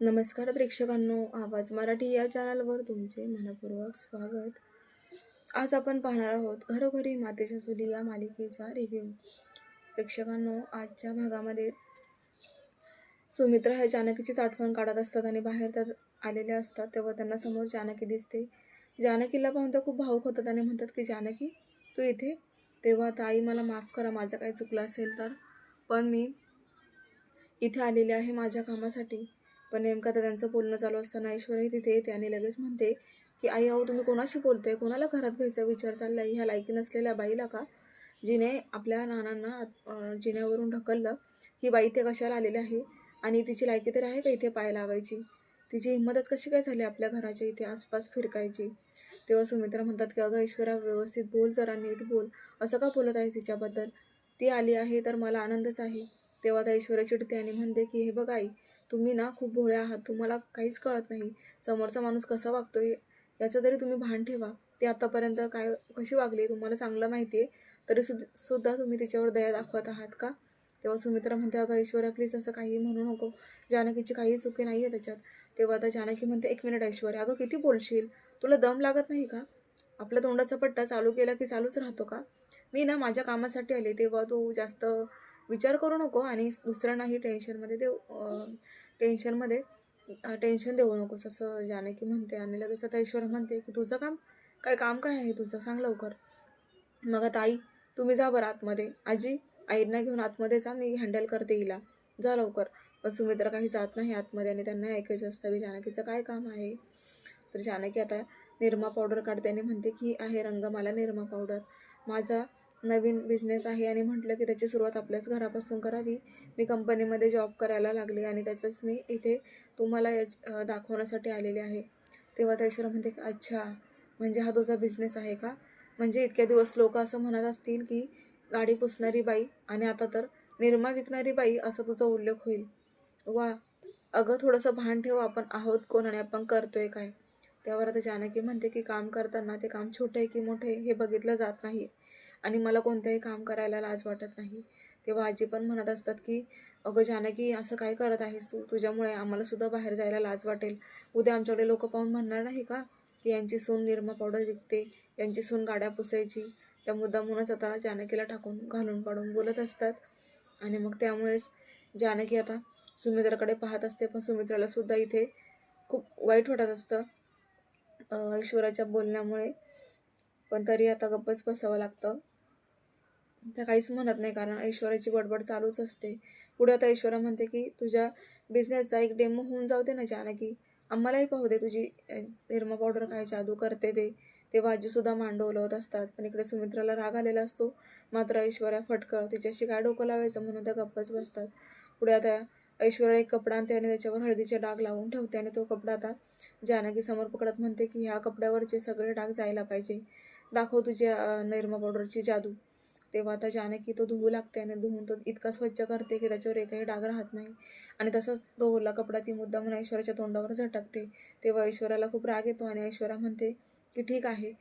नमस्कार प्रेक्षकांनो आवाज मराठी या चॅनलवर तुमचे मनपूर्वक स्वागत. आज आपण पाहणार आहोत घरोघरी मातेच्या चुली या मालिकेचा रिव्ह्यू प्रेक्षकांनो आजच्या भागामध्ये सुमित्रा हे जानकीचीच आठवण काढत असतात आणि बाहेर त्या आलेल्या असतात तेव्हा त्यांना समोर जानकी दिसते. जानकीला पाहून त्या खूप भावुक होतात आणि म्हणतात की जानकी तू इथे? तेव्हा ताई मला माफ करा माझं काही चुकलं असेल तर. पण मी इथे आलेले आहे माझ्या कामासाठी. पण नेमकं आता त्यांचं बोलणं चालू असताना ऐश्वर्याही तिथे येते आणि लगेच म्हणते की आई अहो तुम्ही कोणाशी बोलताय? कोणाला घरात घ्यायचा विचार चालला ह्या लायकी नसलेल्या बाईला का? जिने आपल्या नानांना जिन्यावरून ढकललं ही बाई इथे कशाला आलेली आहे? आणि तिची लायकी तर आहे का इथे पाय लावायची? तिची हिंमतच कशी काय झाली आपल्या घराच्या इथे आसपास फिरकायची? तेव्हा सुमित्रा म्हणतात की अगं ऐश्वर्या व्यवस्थित बोल जरा नीट बोल. असं का बोलत आहे तिच्याबद्दल? ती आली आहे तर मला आनंदच आहे. तेव्हा त्या ऐश्वर्या चिडते आणि म्हणते की हे बघ आई तुम्ही ना खूप भोळे आहात. तुम्हाला काहीच कळत नाही. समोरचा माणूस कसा वागतोय याचं तरी तुम्ही भान ठेवा. ते आतापर्यंत काय कशी वागली तुम्हाला चांगलं माहिती आहे तरी सुद्धा सुद्धा तुम्ही तिच्यावर दया दाखवत आहात का? तेव्हा सुमित्रा म्हणते अगं ऐश्वर्या प्लीज असं काही म्हणू नको. जानकीची काही चुकी नाही आहे त्याच्यात. तेव्हा आता जानकी म्हणते एक मिनिट ऐश्वर्या अगं किती बोलशील? तुला दम लागत नाही का? आपल्या तोंडाचा पट्टा चालू केला की चालूच राहतो का? मी ना माझ्या कामासाठी आले. तेव्हा तू जास्त विचार करू नको आणि दुसऱ्यांनाही टेन्शनमध्ये देऊ टेन्शनमध्ये टेन्शन देऊ नकोस असं जानकी म्हणते आणि लगेच आता ईश्वर म्हणते की तुझं काम काय काम काय आहे तुझं? सांग लवकर. मग आता आई तुम्ही जा बरं आतमध्ये. आजी आईंना घेऊन आतमध्ये जा मी हँडल करते हिला. जा लवकर. पण सुमित्रा काही जात नाही आतमध्ये आणि त्यांना ऐकायचं असतं की जानकीचं काय काम आहे. तर जानकी आता निरमा पावडर काढते आणि म्हणते की आहे रंग मला निरमा पावडर माझा नवीन बिझनेस आहे आणि म्हटलं की त्याची सुरुवात आपल्याच घरापासून करावी. मी कंपनीमध्ये जॉब करायला लागले आणि त्याच्याच मी इथे तुम्हाला याच दाखवण्यासाठी आलेले आहे. तेव्हा त्या म्हणते की अच्छा म्हणजे हा तुझा बिझनेस आहे का? म्हणजे इतक्या दिवस लोक असं म्हणत असतील की गाडी पुसणारी बाई आणि आता तर निरमा विकणारी बाई असा तुझा उल्लेख होईल. वा अगं थोडंसं भान ठेव आपण आहोत कोण आणि आपण करतोय काय? त्यावर आता जानकी म्हणते की काम करताना ते काम छोटे आहे की मोठे हे बघितलं जात नाही. आणि मला कोणतंही काम करायला लाज वाटत नाही. तेव्हा आजी पण म्हणत असतात की अगं जानकी असं काय करत आहेस तू? तुझ्यामुळे आम्हालासुद्धा बाहेर जायला लाज वाटेल. उद्या आमच्याकडे लोक पाहून म्हणणार नाही का की यांची सून निरमा पावडर विकते यांची सून गाड्या पुसायची? त्या मुद्दामूनच आता जानकीला टाकून घालून पाडून बोलत असतात. आणि मग त्यामुळेच जानकी आता सुमित्राकडे पाहत असते. पण सुमित्राला सुद्धा इथे खूप वाईट वाटत असतं ईश्वराच्या बोलण्यामुळे. पण तरी आता गप्पच बसावं लागतं. त्या काहीच म्हणत नाही कारण ऐश्वर्याची बडबड चालूच असते. पुढे आता ऐश्वर्या म्हणते की तुझ्या बिझनेसचा एक डेमो होऊन जाऊ दे ना जानकी. आम्हालाही पाहू दे तुझी निरमा पावडर काय जादू करते ते. ते बाजूसुद्धा मांडवलवत असतात पण इकडे सुमित्राला राग आलेला असतो. मात्र ऐश्वर्या फटकळ तिच्याशी काय डोकं लावायचं? म्हणून त्या गप्पच बसतात. पुढे आता ऐश्वर्या एक कपडा आणते आणि त्याच्यावर हळदीचे डाग लावून ठेवते आणि तो कपडा आता जानकी समोर पकडत म्हणते की ह्या कपड्यावरचे सगळे डाग जायला पाहिजे. दाखव तुझ्या निरमा पावडरची जादू. तेव्हा आता जानकी तो धुवू लागते आणि धुवून तो इतका स्वच्छ करते की त्याच्यावर एकही डाग राहत नाही. आणि तसंच तो ओला कपडा ती मुद्दा म्हणून ऐश्वर्याच्या तोंडावर झटकते. तेव्हा ऐश्वर्याला खूप राग येतो आणि ऐश्वर्या म्हणते की ठीक आहे.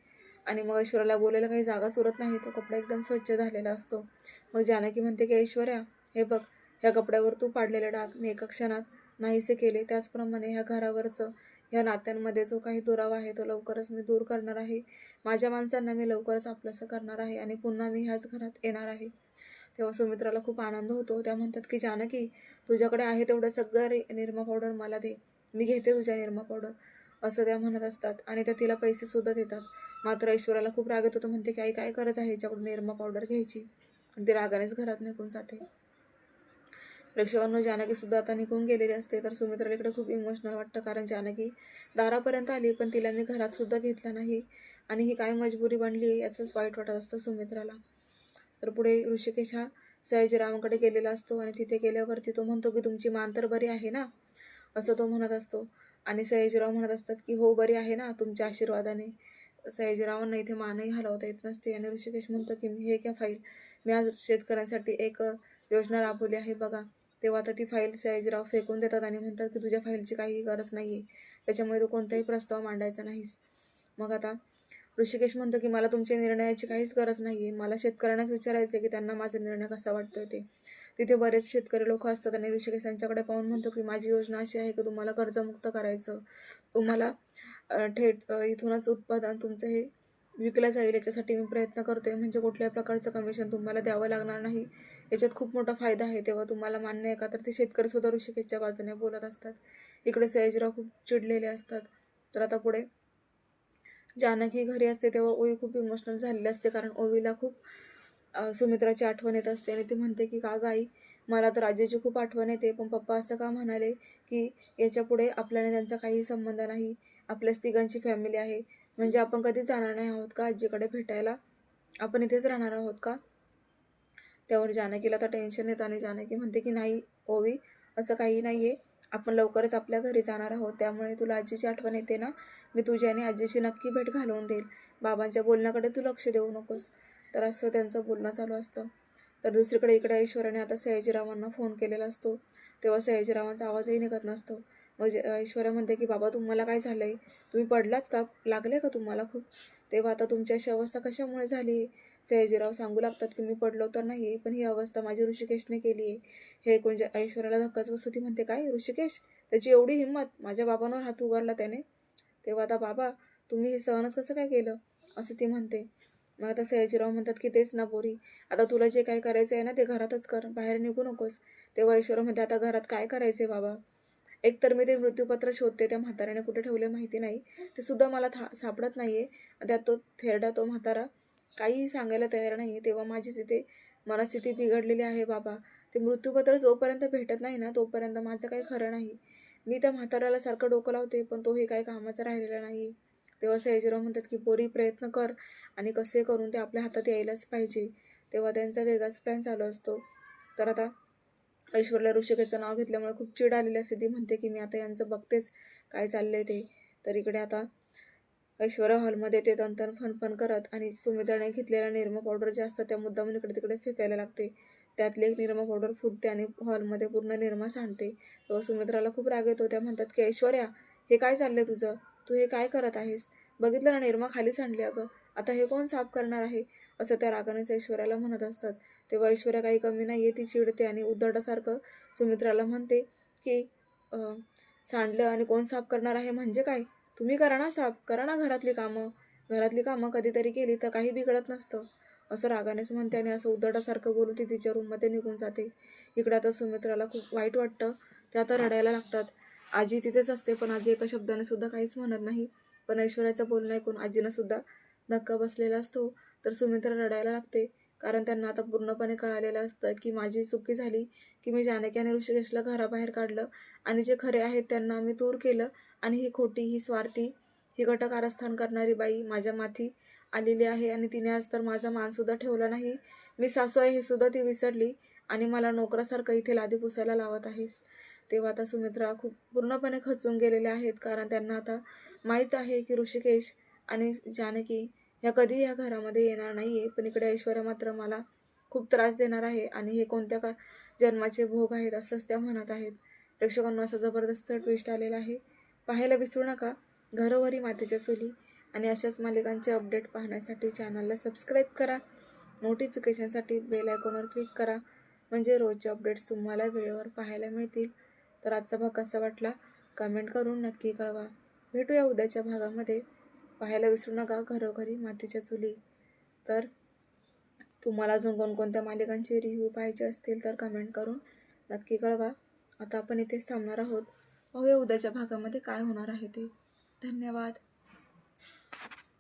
आणि मग ऐश्वर्याला बोलायला काही जागाच उरत नाही. तो कपडा एकदम स्वच्छ झालेला असतो. मग जानकी म्हणते की ऐश्वर्या हे बघ ह्या कपड्यावर तू पाडलेले डाग मी एका क्षणात नाहीसे केले. त्याचप्रमाणे ह्या घरावरचं ह्या नात्यांमध्ये जो काही दुरावा आहे तो लवकरच मी दूर करणार आहे. माझ्या माणसांना मी लवकरच आपलंसं करणार आहे आणि पुन्हा मी ह्याच घरात येणार आहे. तेव्हा सुमित्राला खूप आनंद होतो. त्या म्हणतात की जानकी तुझ्याकडे आहे तेवढं सगळं रे निरमा पावडर मला दे. मी घेते तुझ्या निरमा पावडर. असं त्या म्हणत असतात आणि त्या तिला पैसेसुद्धा देतात. मात्र ऐश्वर्याला खूप राग येतो. तो म्हणते की आई काय गरज आहे याच्याकडून निरमा पावडर घ्यायची? आणि ती रागानेच घरात निघून जाते. प्रेक्षकांनो जानकीसुद्धा आता निघून गेलेली असते. तर सुमित्राला इकडे खूप इमोशनल वाटतं कारण जानकी दारापर्यंत आली पण तिला मी घरात सुद्धा घेतला नाही. आणि ही काय मजबुरी बनली आहे याचंच वाईट वाटत असतं सुमित्राला. तर पुढे ऋषिकेश हा सयाजीरावांकडे गेलेला असतो आणि तिथे गेल्यावरती तो म्हणतो की तुमची मान तर बरी आहे ना? असं तो म्हणत असतो. आणि सयाजीराव म्हणत असतात की हो बरी आहे ना तुमच्या आशीर्वादाने. सयाजीरावांना इथे मानही हलवता येत नसते. आणि ऋषिकेश म्हणतो की हे क्या फाईल. मी आज शेतकऱ्यांसाठी एक योजना राबवली आहे बघा. तेव्हा आता ती फाईल सयाजीराव फेकून देतात आणि म्हणतात की तुझ्या फाईलची काही गरज नाही आहे त्याच्यामुळे तू कोणताही प्रस्ताव मांडायचा नाहीस. मग आता ऋषिकेश म्हणतो की मला तुमच्या निर्णयाची काहीच गरज नाही आहे मला शेतकऱ्यांनाच विचारायचं आहे की त्यांना माझा निर्णय कसा वाटतोय ते. तिथे बरेच शेतकरी लोक असतात आणि ऋषिकेश यांच्याकडे पाहून म्हणतो की माझी योजना अशी आहे की तुम्हाला कर्जमुक्त करायचं. तुम्हाला थेट इथूनच उत्पादन तुमचं हे विकलं जाईल याच्यासाठी मी प्रयत्न करते म्हणजे कुठल्याही प्रकारचं कमिशन तुम्हाला द्यावं लागणार नाही. याच्यात खूप मोठा फायदा आहे. तेव्हा तुम्हाला मान्य आहे का? तर ते शेतकरी सुद्धा ऋषिकेशच्या बाजूने बोलत असतात. इकडे सयाजीराव खूप चिडलेले असतात. तर आता पुढे जानकी घरी असते तेव्हा ओवी खूप इमोशनल झालेली असते. कारण ओवीला खूप सुमित्राची आठवण येत असते. आणि ती म्हणते की का गाई? मला तर राजेची खूप आठवण येते. पण पप्पा असं का म्हणाले की याच्यापुढे आपल्याने त्यांचा काही संबंध नाही. आपल्याच तिघांची फॅमिली आहे. म्हणजे आपण कधीच जाणार नाही आहोत का? आजीकडे भेटायला. आपण इथेच राहणार आहोत का? त्यावर जानकीला तर टेन्शन येतं आणि जानकी म्हणते की नाही ओवी असं काही नाही आहे आपण लवकरच आपल्या घरी जाणार आहोत. त्यामुळे तुला आजीची आठवण येते ना? मी तुझी आणि आजीची नक्की भेट घालवून देईल. बाबांच्या बोलण्याकडे तू लक्ष देऊ नकोस. तर असं त्यांचं बोलणं चालू असतं. तर दुसरीकडे इकडे ऐश्वर्याने आता सयाजीरावांना फोन केलेला असतो. तेव्हा सयाजीरावांचा आवाजही निघत नसतो. म्हणजे, मग ऐश्वर्या म्हणते की बाबा तुम्हाला काय झालं आहे तुम्ही पडलात का? लागले का तुम्हाला खूप? तेव्हा आता तुमची अशी अवस्था कशामुळे झाली? आहे सयाजीराव सांगू लागतात की मी पडलो तर नाही पण ही अवस्था माझी ऋषिकेशने केली. आहे हे कोण जे- ऐश्वर्याला धक्काच बसू ती म्हणते काय? ऋषिकेश? त्याची एवढी हिंमत? माझ्या बाबांवर हात उगारला त्याने? तेव्हा आता बाबा तुम्ही हे सहनच कसं काय केलं? असं ती म्हणते. मग आता सयाजीराव म्हणतात की तेच ना पोरी. आता तुला जे काय करायचं आहे ना ते घरातच कर. बाहेर निघू नकोस. तेव्हा ऐश्वर म्हणते आता घरात काय करायचं आहे बाबा? एकतर मी ते मृत्यूपत्र शोधते त्या म्हाताऱ्याने कुठे ठेवले माहिती नाही. ते सुद्धा मला था सापडत नाही आहे त्यात तो थेरडा तो म्हातारा काहीही सांगायला तयार नाही आहे तेव्हा माझी तिथे मनस्थिती बिघडलेली आहे बाबा. ते मृत्यूपत्र जोपर्यंत भेटत नाही ना तोपर्यंत माझं काही खरं नाही. मी त्या म्हाताऱ्याला सारखं डोकं लावते पण तोही काही कामाचा राहिलेला नाही. तेव्हा सयाजीराव म्हणतात की पोरी प्रयत्न कर आणि कसे करून ते आपल्या हातात यायलाच पाहिजे. तेव्हा त्यांचा वेगळाच प्लॅन चालू असतो. तर आता ऐश्वर्या ऋषिकेचं नाव घेतल्यामुळे खूप चिड आलेली असते. ती म्हणते की मी आता यांचं बघतेच. काय चाललंय ते? तर इकडे आता ऐश्वर्या हॉलमध्ये ते तंतन फनफन करत आणि सुमित्राने घेतलेला निरमा पावडर जे असतं त्या मुद्दामून इकडे तिकडे फेकायला लागते. त्यातली एक निरमा पावडर फुटते आणि हॉलमध्ये पूर्ण निरमा सांडते. तेव्हा सुमित्राला खूप राग येतो. त्या म्हणतात की ऐश्वर्या हे काय चाललंय तुझं? तू हे काय करत आहेस? बघितलं ना निरमा खाली सांडली अगं. आता हे कोण साफ करणार आहे? असं त्या रागानेच ऐश्वर्याला म्हणत असतात. तेव्हा ऐश्वर्या काही कमी नाही आहे ती चिडते आणि उद्धटासारखं सुमित्राला म्हणते की सांडलं आणि कोण साफ करणार आहे म्हणजे काय? तुम्ही करा ना साफ करा ना घरातली कामं. घरातली कामं कधीतरी केली तर काही बिघडत नसतं. असं रागानेच म्हणते आणि असं उद्धटासारखं बोलून ती तिच्या रूममध्ये निघून जाते. इकडे आता सुमित्राला खूप वाईट वाटतं. त्या आता रडायला लागतात. आजी तिथेच असते पण आजी एका शब्दाने सुद्धा काहीच म्हणत नाही. पण ऐश्वर्याचं बोलणं ऐकून आजीनं सुद्धा धक्का बसलेला असतो. तर सुमित्रा रडायला लागते. कारण त्यांना आता पूर्णपणे कळालेलं असतं की माझी चुकी झाली की मी जानकी आणि ऋषिकेशला घराबाहेर काढलं आणि जे खरे आहेत त्यांना मी दूर केलं आणि ही खोटी ही स्वार्थी ही गटकारस्थान करणारी बाई माझ्या माथी आलेली आहे आणि तिने आज तर माझा मानसुद्धा ठेवला नाही. मी सासू आहे हे सुद्धा ती विसरली आणि मला नोकरासारखं इथे लादी पुसायला लावत आहेस. तेव्हा आता सुमित्रा खूप पूर्णपणे खचून गेलेल्या आहेत कारण त्यांना आता माहीत आहे की ऋषिकेश आणि जानकी ह्या कधी या घरामध्ये येणार नाही आहे पण इकडे ऐश्वर्या मात्र मला खूप त्रास देणार आहे आणि हे कोणत्या का जन्माचे भोग आहेत असंच त्या म्हणत आहेत. प्रेक्षकांना असा जबरदस्त ट्विस्ट आलेला आहे. पाहायला विसरू नका घरोघरी मातेच्या चुली आणि अशाच मालिकांचे अपडेट पाहण्यासाठी चॅनलला सबस्क्राईब करा. नोटिफिकेशनसाठी बेल आयकॉनवर क्लिक करा. म्हणजे रोजचे अपडेट्स तुम्हाला वेळेवर पाहायला मिळतील. तर आजचा भाग कसा वाटला? कमेंट करून नक्की कळवा. भेटूया उद्याच्या भागामध्ये. पाहायला विसरू नका घरोघरी मातीच्या चुली. तर तुम्हाला अजून कोणकोणत्या मालिकांचे रिव्ह्यू पाहिजे असतील तर कमेंट करून नक्की कळवा. आता आपण इथेच थांबणार आहोत. पाहूया उद्याच्या भागामध्ये काय होणार आहे ते. धन्यवाद.